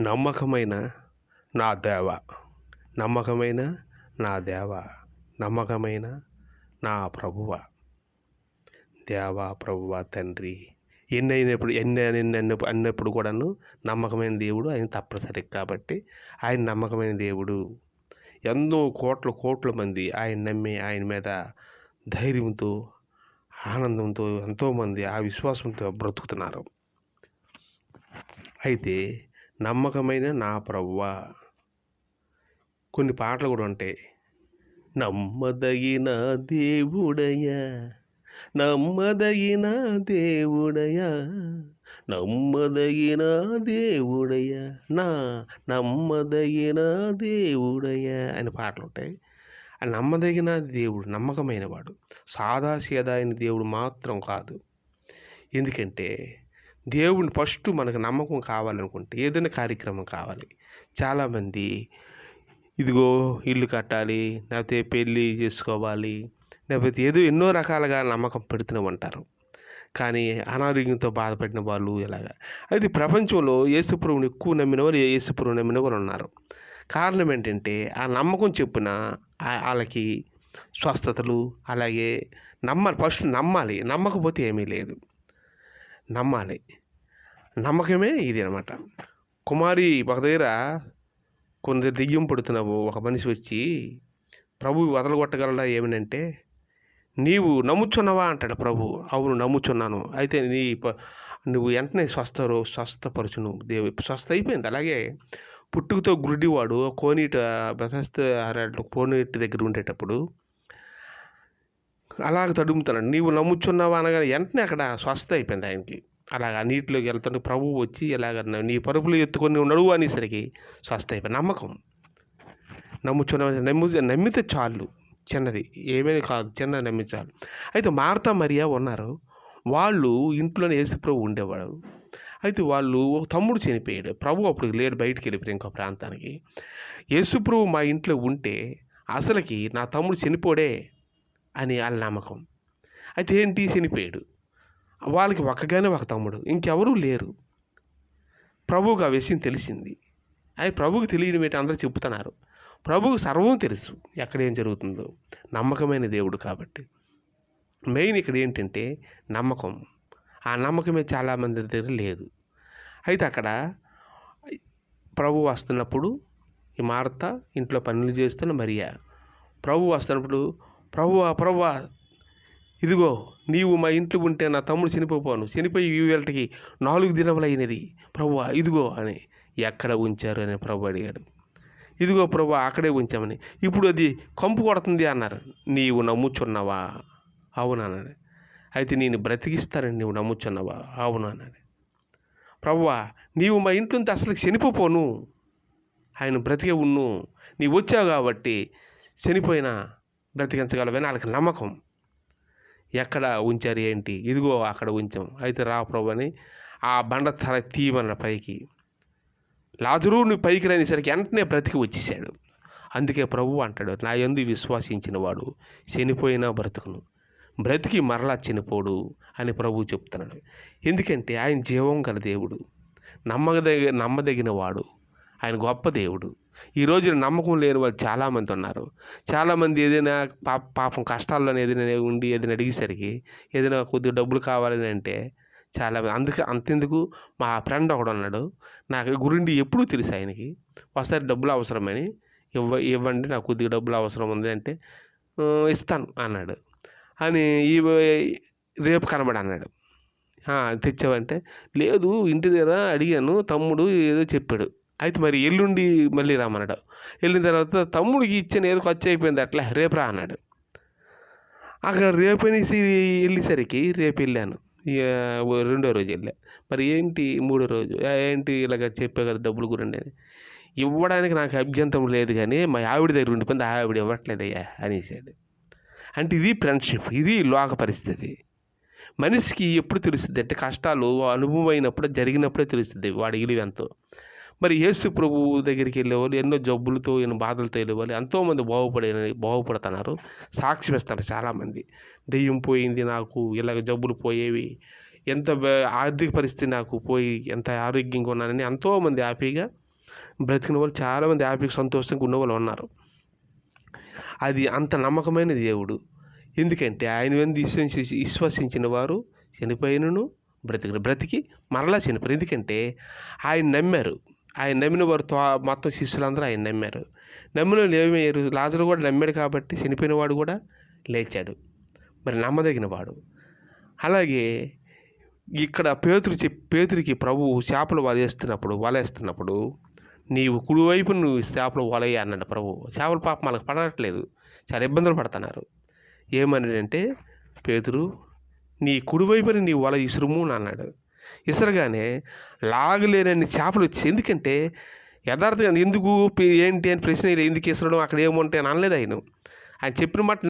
నమ్మకమైన నా దేవ. నమ్మకమైన నా దేవ. నమ్మకమైన నా ప్రభువ. దేవ ప్రభువ తండ్రి. ఎన్ని అయినప్పుడు ఎన్ని ఎన్ని అన్నప్పుడు అన్నప్పుడు కూడాను నమ్మకమైన దేవుడు ఆయన తప్పనిసరి కాబట్టి ఆయన నమ్మకమైన దేవుడు. ఎన్నో కోట్ల కోట్ల మంది ఆయన నమ్మి ఆయన మీద ధైర్యంతో ఆనందంతో ఎంతోమంది ఆ విశ్వాసంతో బ్రతుకుతున్నారు. అయితే నమ్మకమైన నా ప్రవ్వా. కొన్ని పాటలు కూడా ఉంటాయి. నమ్మదగిన దేవుడయ్యా నమ్మదగిన దేవుడయ్యా నమ్మదగిన దేవుడయ్యా నా నమ్మదగిన దేవుడయ్యా అని పాటలు ఉంటాయి. ఆ నమ్మదగిన దేవుడు నమ్మకమైన వాడు సాదా అయిన దేవుడు మాత్రం కాదు. ఎందుకంటే దేవుని ఫస్ట్ మనకు నమ్మకం కావాలనుకుంటే ఏదైనా కార్యక్రమం కావాలి. చాలామంది ఇదిగో ఇల్లు కట్టాలి లేకపోతే పెళ్ళి చేసుకోవాలి లేకపోతే ఏదో ఎన్నో రకాలుగా నమ్మకం పెడుతూనే ఉంటారు. కానీ అనారోగ్యంతో బాధపడిన వాళ్ళు ఇలాగా అయితే ప్రపంచంలో యేసుప్రభుని ఎక్కువ నమ్మిన వాళ్ళు యేసుప్రభు నమ్మిన వాళ్ళు ఉన్నారు. కారణం ఏంటంటే ఆ నమ్మకం చెప్పిన వాళ్ళకి స్వస్థతలు అలాగే నమ్మాలి ఫస్ట్ నమ్మాలి. నమ్మకపోతే ఏమీ లేదు. నమ్మాలి. నమ్మకమే ఇది అనమాట కుమారి ఒక దగ్గర కొందరు దెయ్యం పడుతున్నావు ఒక మనిషి వచ్చి ప్రభు వదలగొట్టగలడా ఏమనంటే నీవు నమ్ముచున్నావా? అంటాడు ప్రభు. అవును నమ్ముచున్నాను. అయితే నీ నువ్వు వెంటనే స్వస్థరు స్వస్థపరచును. దేవు స్వస్థ అయిపోయింది. అలాగే పుట్టుకతో గుడ్డివాడు కోనీట బెసస్త కోనీటి దగ్గర ఉండేటప్పుడు అలాగ తడుముతున్నాడు నీవు నమ్ముచున్నావా? అనగా వెంటనే అక్కడ స్వస్థ అయిపోయింది ఆయనకి. అలాగ ఆ నీటిలోకి వెళ్తుంటే ప్రభువు వచ్చి ఇలాగ నీ పరుపులు ఎత్తుకొని నడువు అనేసరికి స్వస్థ అయిపోయింది. నమ్మకం. నమ్ముచున్నావు? నమ్ము నమ్మితే చాలు. చిన్నది. ఏమీ కాదు. చిన్నది నమ్మించాలి చాలు. అయితే మార్తా మరియా ఉన్నారు. వాళ్ళు ఇంట్లోనే యేసుప్రభు ఉండేవాడు. అయితే వాళ్ళు ఒక తమ్ముడు చనిపోయాడు. ప్రభు అప్పుడు లేడు. బయటికి వెళ్ళిపోయారు ఇంకో ప్రాంతానికి. యేసుప్రభు మా ఇంట్లో ఉంటే అసలుకి నా తమ్ముడు చనిపోడే అని వాళ్ళ నమ్మకం. అయితే ఏంటి చనిపోయాడు వాళ్ళకి ఒక్కగానే ఒక తమ్ముడు ఇంకెవరూ లేరు. ప్రభువుకు ఆ విషయం తెలిసింది. అది ప్రభువుకి తెలియడం ఏంటి అందరూ చెప్తున్నారు ప్రభువుకు సర్వం తెలుసు ఎక్కడ ఏం జరుగుతుందో. నమ్మకమైన దేవుడు కాబట్టి. మెయిన్ ఇక్కడ ఏంటంటే నమ్మకం. ఆ నమ్మకమే చాలామంది దగ్గర లేదు. అయితే అక్కడ ప్రభు వస్తున్నప్పుడు ఈ మార్త ఇంట్లో పనులు చేస్తున్న మరియా. ప్రభు వస్తున్నప్పుడు ప్రభువా ప్రభువా ఇదిగో నీవు మా ఇంట్లో ఉంటే నా తమ్ముడు చనిపోపోను చనిపోయి ఈ వేళకి నాలుగు దినములైనది. ప్రభువా ఇదిగో అని ఎక్కడ ఉంచారు అని ప్రభు అడిగాడు. ఇదిగో ప్రభు అక్కడే ఉంచామని. ఇప్పుడు అది కంపు కొడుతుంది అన్నారు. నీవు నమ్ముచున్నావా? అవును అన్నాడు. అయితే నేను బ్రతికిస్తానని నీవు నమ్ముచున్నావా? అవును అన్నాడు. ప్రభువా నీవు మా ఇంట్లో అసలు చనిపోను ఆయన బ్రతికే ఉన్ను. నీవు వచ్చావు కాబట్టి చనిపోయినా బ్రతికించగలవని వాళ్ళకి నమ్మకం. ఎక్కడ ఉంచారు ఏంటి? ఇదిగో అక్కడ ఉంచాం. అయితే రా ప్రభు అని ఆ బండ తల తీయమన్న పైకి. లాజరు నువ్వు పైకి రానిసరికి వెంటనే బ్రతికి వచ్చేసాడు అందుకే ప్రభు అంటాడు నా ఎందు విశ్వాసించిన వాడు చనిపోయినా బ్రతుకును. బ్రతికి మరలా చనిపోడు అని ప్రభువు చెప్తున్నాడు. ఎందుకంటే ఆయన జీవం గల దేవుడు. నమ్మదగ నమ్మదగిన వాడు. ఆయన గొప్ప దేవుడు. ఈ రోజున నమ్మకం లేని వాళ్ళు చాలామంది ఉన్నారు. చాలామంది ఏదైనా పాప పాపం కష్టాల్లోనే ఏదైనా ఉండి ఏదైనా అడిగేసరికి ఏదైనా కొద్దిగా డబ్బులు కావాలని అంటే చాలా అందుకే అంతెందుకు మా ఫ్రెండ్ ఒకడు ఉన్నాడు. నాకు గురుండి ఎప్పుడూ తెలుసు ఆయనకి. ఒకసారి డబ్బులు అవసరమని ఇవ్వ ఇవ్వండి నాకు కొద్దిగా డబ్బులు అవసరం ఉంది అంటే ఇస్తాను అన్నాడు. అని ఈ రేపు కనబడి అన్నాడు. తెచ్చావంటే? లేదు ఇంటి దగ్గర అడిగాను తమ్ముడు ఏదో చెప్పాడు. అయితే మరి ఎల్లుండి మళ్ళీ రామన్నాడు వెళ్ళిన తర్వాత తమ్ముడికి ఇచ్చిన ఏదో ఖర్చు అయిపోయింది అట్లా రేపు రా అన్నాడు. అక్కడ రేపు అనేసి వెళ్ళేసరికి రేపు వెళ్ళాను. ఇక రెండో రోజు వెళ్ళా. మరి ఏంటి మూడో రోజు? ఏంటి ఇలాగ చెప్పే కదా డబ్బులు గురండి అని. ఇవ్వడానికి నాకు అభ్యంతరం లేదు కానీ మా ఆవిడ దగ్గర ఉండిపోయింది. ఆ ఆవిడ ఇవ్వట్లేదయ్యా అనేసాడు. అంటే ఇది ఫ్రెండ్షిప్ ఇది లోక పరిస్థితి. మనిషికి ఎప్పుడు తెలుస్తుంది? అంటే కష్టాలు అనుభవం అయినప్పుడు జరిగినప్పుడే తెలుస్తుంది వాడి విలువ ఎంతో. మరి యేసు ప్రభు దగ్గరికి వెళ్ళేవాళ్ళు ఎన్నో జబ్బులతో ఎన్నో బాధలతో వెళ్ళేవాళ్ళు ఎంతోమంది బాగుపడే బాగుపడుతున్నారు. సాక్ష్యం ఇస్తారు చాలామంది. దెయ్యం పోయింది నాకు ఇలాగ జబ్బులు పోయేవి ఎంత ఆర్థిక పరిస్థితి నాకు పోయి ఎంత ఆరోగ్యంగా ఉన్నానని ఎంతోమంది హ్యాపీగా బ్రతికిన వాళ్ళు చాలామంది హ్యాపీగా సంతోషంగా ఉన్నవాళ్ళు ఉన్నారు. అది అంత నమ్మకమైన దేవుడు. ఎందుకంటే ఆయన మీద విశ్వసి విశ్వసించిన వారు చనిపోయినను బ్రతికిన బ్రతికి మరలా చనిపోయారు ఎందుకంటే ఆయన నమ్మారు. ఆయన నమ్మిన వారు తో మొత్తం శిష్యులందరూ ఆయన నమ్మారు. నమ్మిన వాళ్ళు ఏమయ్యారు లాజరు కూడా నమ్మాడు కాబట్టి చనిపోయిన వాడు కూడా లేచాడు. మరి నమ్మదగిన వాడు అలాగే ఇక్కడ పేతురు పేతురికి ప్రభువు చేపలు వలేస్తున్నప్పుడు వలేస్తున్నప్పుడు నీవు కుడివైపు నువ్వు చేపలు వలయ్య అన్నాడు ప్రభు. చేపల పాపం వాళ్ళకి పడట్లేదు. చాలా ఇబ్బందులు పడుతున్నారు. ఏమని అంటే పేతురు నీ కుడివైపుని నీ వల ఇసురుము అని అన్నాడు. ఇసరగానే లాగలేనన్ని చేపలు వచ్చి ఎందుకంటే యథార్థంగా ఎందుకు ఏంటి అని ప్రశ్న ఎందుకు ఇసరడం అక్కడ ఏముంటాయి అని అనలేదు ఆయన. ఆయన చెప్పిన మాట